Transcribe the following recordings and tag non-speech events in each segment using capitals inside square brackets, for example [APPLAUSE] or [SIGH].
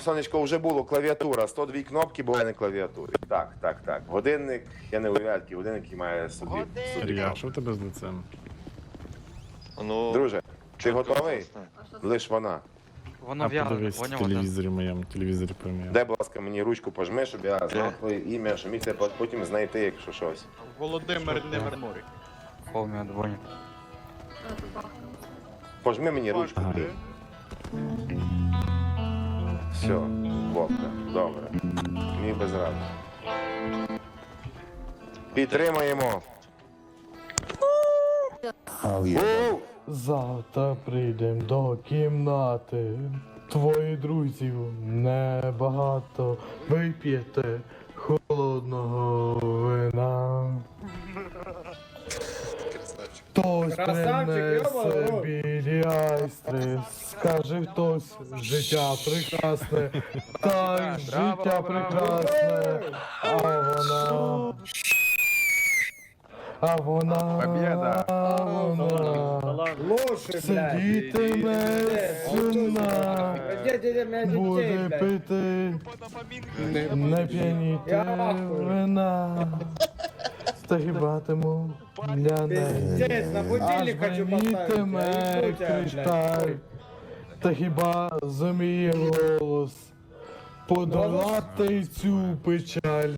сонечко, вже було клавіатура. 102 кнопки були на клавіатурі. Так, так, так. Годинник, я не уявляю, який годинник який має собі. Ілля, що в тебе з лицем? Ну, Друже, ти готовий? Лиш вона. Воно А подивись в поняв? Телевізорі моєму, телевізорі поміняв. Дай, будь ласка, мені ручку пожми, щоб я знав твоє ім'я, щоб міг тебе потім знайти, якщо щось. Володимир Невернурик. Холмі одвоні. Пожми мені ручку. Ага. Все, Вовка, добре. Мій без ради. Підтримаємо. У! Завтра прийдем до кімнати. Твої друзів небагато. Вип'єте холодного вина. Хтось принесе білі айстри, скаже хтось, життя прекрасне, так, життя прекрасне, а вона. А вона, Побєда. а вона сидітиме сумна, буде пити, не п'яніти вина, стагібатиму для неї, аж бронітиме кришталь, та хіба зуміє голос подолати цю печаль.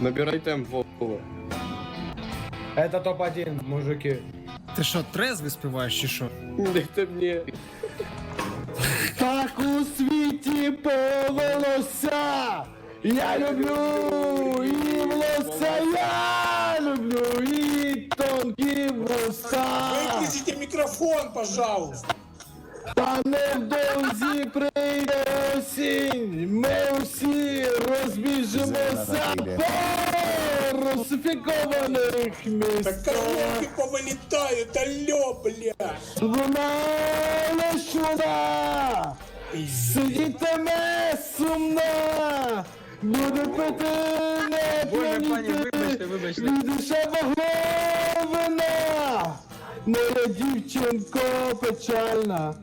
Набирай темп, Вова. Это топ-1, мужики. Ти що, трезвий співаєш чи що? Дайте мені. Так у світі повелося. Я люблю і волосся, я люблю і тонкі вуса. Выключите микрофон, пожалуйста. Та невдовзі прийде осінь, ми усі розбіжимося по русифікованих Да містах. коробки повылетают, алло, бля. Лиш вона сидітиме сумна, буде пити вибачте, вибачте! від дешевого вина. Моя дівчинко печальна,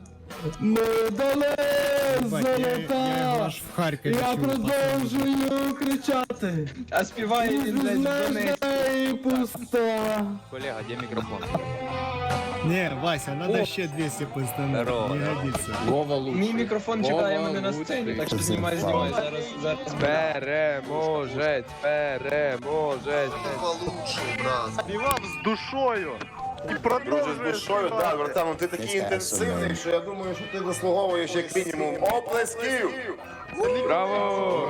я, я його золота. аж в Харкові Я чув. продовжую кричати, А співає він, і пуста. Колега, де мікрофон? Ні, Вася, надо ще 200 пизданути, не годиться. Вова лучше. Мій мікрофон чекає мене на сцені, так що знімай, знімай, зараз, зараз. переможець, переможець. Співав з душою. І з душою, так, братан, ти такий інтенсивний, що я думаю, що ти заслуговуєш як мінімум оплесків. Браво!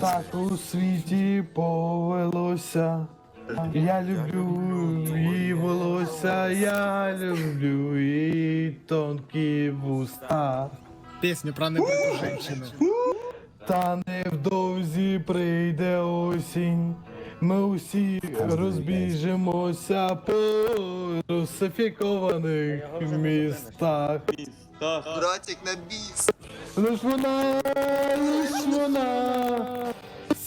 Так у світі повелося. Я люблю і волосся, я люблю і тонкі вуста. Пісню про небриту жінчину. Та невдовзі прийде осінь. Ми усі розбіжимося по русифікованих містах. Братик на бис. Лиш вона, лиш вона.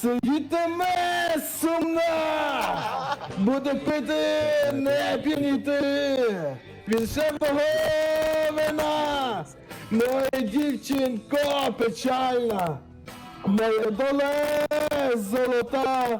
Сидітиме сумна, буде пити, не п'яніти, від шепого вина, моя дівчинко печальна, моя доле золота,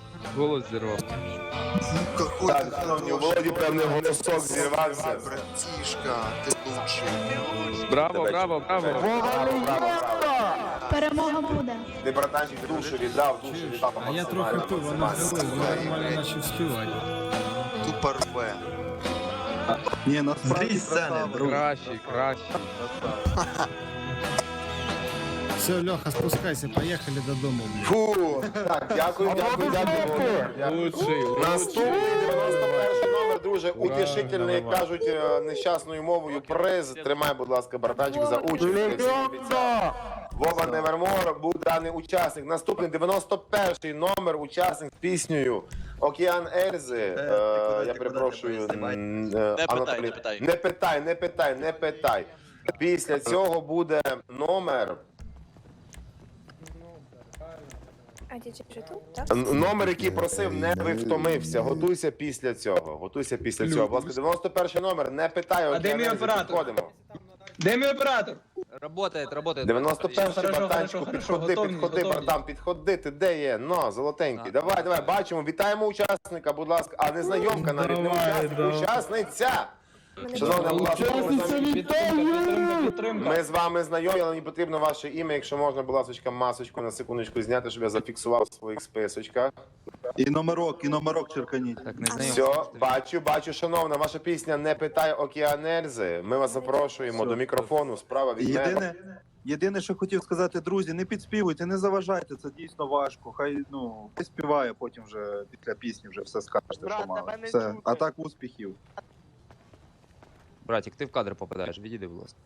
Голос зірвав. Так, шановні, у Володі певний голосок зірвався. Братишка, ты лучший. Браво, браво, браво. Браво, браво, браво. Перемога буде. Ти, братанчик, душу віддав, душу віддав. А я трохи пиво налив, я нормально начав співати. Тупо рве. Кращий, кращий. [LAUGHS] Все, Льоха, спускайся, поїхали додому. блін. Фу, так, дякую, дякую, дякую. Дякую. Лучший, Наступний 91 номер, друже, утішительний, як кажуть е, нещасною мовою, приз. Тримай, будь ласка, братанчик, за участь. Вова Невермор був даний учасник. Наступний 91-й номер учасник з піснею Океан Ельзи. Е, я перепрошую. м, е, Анатолій. не питай. Не питай, не питай, не питай. Після цього буде номер. А діджей вже тут, так? н- Номер, який просив, не втомився. Готуйся після цього. Готуйся після цього. Будь ласка, 91 номер, не питай, А де мій оператор? підходимо. Де мій оператор? Работает, работает. 91 Хорошо, братанчику, хорошо, підходи, підходи, готовність. братан, підходи, ти де є? Ну, золотенький. Давай, давай, бачимо, вітаємо учасника, будь ласка, а не знайомка навіть, не Давай, учасник, давай. учасниця. Шановна, будь ласка, ми з вами- Підтримка. ми з вами знайомі, але мені потрібно ваше ім'я, якщо можна, будь ласка, масочку на секундочку зняти, щоб я зафіксував в своїх списочках. І номерок, і номерок черканіть. Так, не знаю. Все, бачу, бачу, шановна, ваша пісня не питай океанерзи. Ми вас запрошуємо до мікрофону. Справа від мене. Єдине, єдине, що хотів сказати, друзі, не підспівуйте, не заважайте, це дійсно важко. Хай ну хай співає, потім вже після пісні вже все скажете, що мали. Все. А так успіхів. Братик, ти в кадр попадаєш, відійди, будь ласка.